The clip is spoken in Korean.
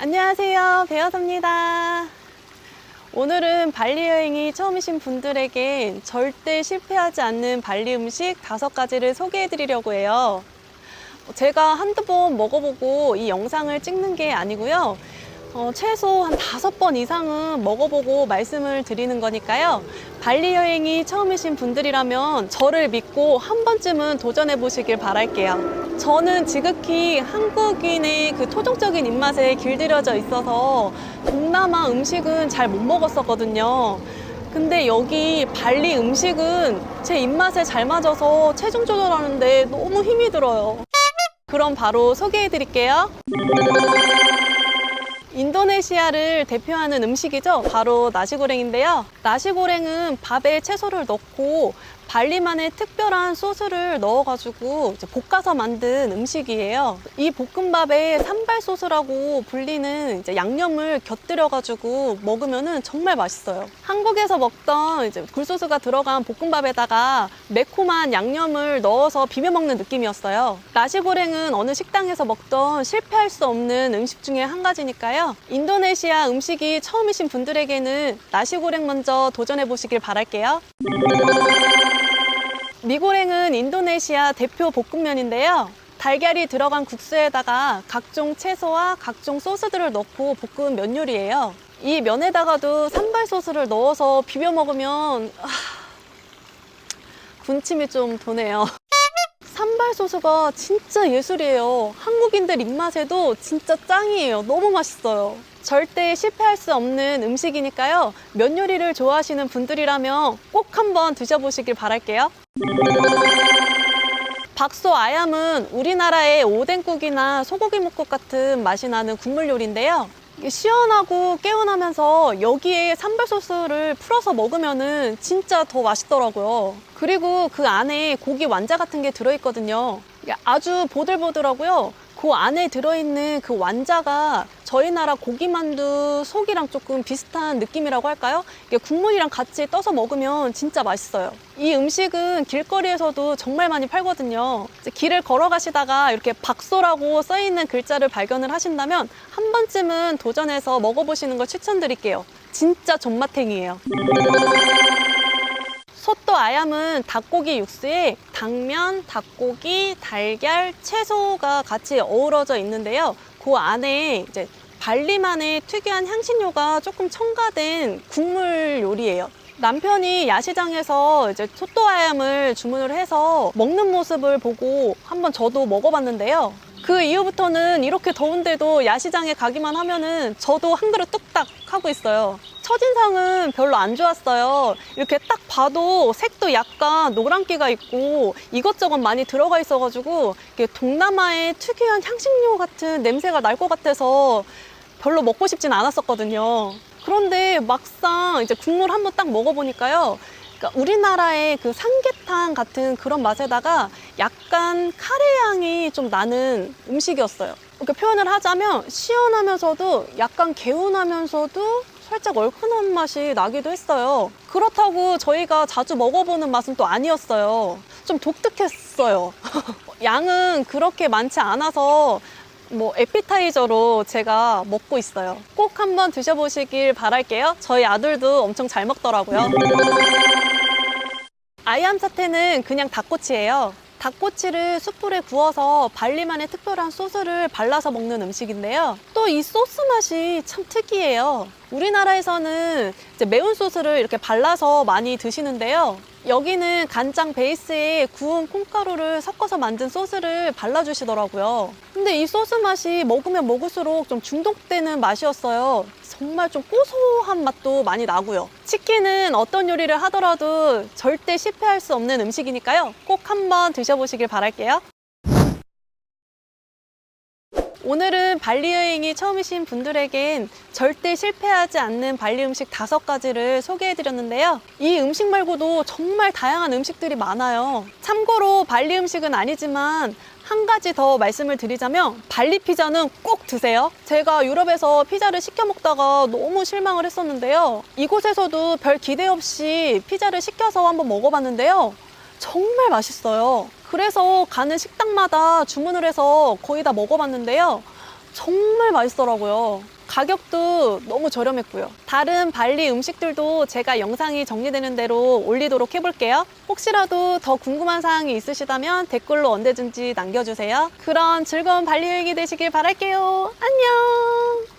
안녕하세요. 배어섭니다. 오늘은 발리 여행이 처음이신 분들에게 절대 실패하지 않는 발리 음식 다섯 가지를 소개해 드리려고 해요. 제가 한두 번 먹어보고 이 영상을 찍는 게 아니고요. 어, 최소 한 다섯 번 이상은 먹어보고 말씀을 드리는 거니까요. 발리 여행이 처음이신 분들이라면 저를 믿고 한 번쯤은 도전해 보시길 바랄게요. 저는 지극히 한국인의 그 토종적인 입맛에 길들여져 있어서 동남아 음식은 잘 못 먹었었거든요. 근데 여기 발리 음식은 제 입맛에 잘 맞아서 체중 조절하는데 너무 힘이 들어요. 그럼 바로 소개해 드릴게요. 인도네시아를 대표하는 음식이죠. 바로 나시고랭인데요. 나시고랭은 밥에 채소를 넣고 발리만의 특별한 소스를 넣어가지고 이제 볶아서 만든 음식이에요. 이 볶음밥에 산발 소스라고 불리는 양념을 곁들여가지고 먹으면은 정말 맛있어요. 한국에서 먹던 굴소스가 들어간 볶음밥에다가 매콤한 양념을 넣어서 비벼 먹는 느낌이었어요. 나시고랭은 어느 식당에서 먹던 실패할 수 없는 음식 중에 한 가지니까요. 인도네시아 음식이 처음이신 분들에게는 나시고랭 먼저 도전해 보시길 바랄게요. 미고랭은 인도네시아 대표 볶음면인데요. 달걀이 들어간 국수에다가 각종 채소와 각종 소스들을 넣고 볶은 면 요리예요. 이 면에다가도 산발 소스를 넣어서 비벼 먹으면 아, 군침이 좀 도네요. 산발 소스가 진짜 예술이에요. 한국인들 입맛에도 진짜 짱이에요. 너무 맛있어요. 절대 실패할 수 없는 음식이니까요. 면 요리를 좋아하시는 분들이라면 꼭 한번 드셔보시길 바랄게요. 박소 아얌은 우리나라의 오뎅국이나 소고기 묵국 같은 맛이 나는 국물 요리인데요. 시원하고 개운하면서 여기에 산발 소스를 풀어서 먹으면은 진짜 더 맛있더라고요. 그리고 그 안에 고기 완자 같은 게 들어있거든요. 아주 보들보들하고요. 그 안에 들어있는 그 완자가 저희 나라 고기만두 속이랑 조금 비슷한 느낌이라고 할까요? 이게 국물이랑 같이 떠서 먹으면 진짜 맛있어요. 이 음식은 길거리에서도 정말 많이 팔거든요. 길을 걸어가시다가 이렇게 박소라고 써있는 글자를 발견을 하신다면 한 번쯤은 도전해서 먹어보시는 걸 추천드릴게요. 진짜 존맛탱이에요. 소또 아얌은 닭고기 육수에 당면, 닭고기, 달걀, 채소가 같이 어우러져 있는데요. 그 안에 이제 발리만의 특유한 향신료가 조금 첨가된 국물 요리예요. 남편이 야시장에서 이제 소또 아얌을 주문을 해서 먹는 모습을 보고 한번 저도 먹어봤는데요. 그 이후부터는 이렇게 더운데도 야시장에 가기만 하면은 저도 한 그릇 뚝딱 하고 있어요. 첫인상은 별로 안 좋았어요. 이렇게 딱 봐도 색도 약간 노란기가 있고 이것저것 많이 들어가 있어가지고 동남아의 특유한 향신료 같은 냄새가 날 것 같아서 별로 먹고 싶진 않았었거든요. 그런데 막상 이제 국물 한번 딱 먹어보니까요. 그러니까 우리나라의 그 삼계탕 같은 그런 맛에다가 약간 카레 향이 좀 나는 음식이었어요. 이렇게 표현을 하자면 시원하면서도 약간 개운하면서도 살짝 얼큰한 맛이 나기도 했어요. 그렇다고 저희가 자주 먹어보는 맛은 또 아니었어요. 좀 독특했어요. 양은 그렇게 많지 않아서 뭐 에피타이저로 제가 먹고 있어요. 꼭 한번 드셔보시길 바랄게요. 저희 아들도 엄청 잘 먹더라고요. 아이암 사태는 그냥 닭꼬치예요. 닭꼬치를 숯불에 구워서 발리만의 특별한 소스를 발라서 먹는 음식인데요. 또 이 소스 맛이 참 특이해요. 우리나라에서는 이제 매운 소스를 이렇게 발라서 많이 드시는데요. 여기는 간장 베이스에 구운 콩가루를 섞어서 만든 소스를 발라주시더라고요. 근데 이 소스 맛이 먹으면 먹을수록 좀 중독되는 맛이었어요. 정말 좀 고소한 맛도 많이 나고요. 치킨은 어떤 요리를 하더라도 절대 실패할 수 없는 음식이니까요. 꼭 한번 드셔보시길 바랄게요. 오늘은 발리 여행이 처음이신 분들에겐 절대 실패하지 않는 발리 음식 다섯 가지를 소개해 드렸는데요. 이 음식 말고도 정말 다양한 음식들이 많아요. 참고로 발리 음식은 아니지만 한 가지 더 말씀을 드리자면 발리 피자는 꼭 드세요. 제가 유럽에서 피자를 시켜 먹다가 너무 실망을 했었는데요. 이곳에서도 별 기대 없이 피자를 시켜서 한번 먹어봤는데요. 정말 맛있어요. 그래서 가는 식당마다 주문을 해서 거의 다 먹어봤는데요. 정말 맛있더라고요. 가격도 너무 저렴했고요. 다른 발리 음식들도 제가 영상이 정리되는 대로 올리도록 해볼게요. 혹시라도 더 궁금한 사항이 있으시다면 댓글로 언제든지 남겨주세요. 그런 즐거운 발리 여행이 되시길 바랄게요. 안녕!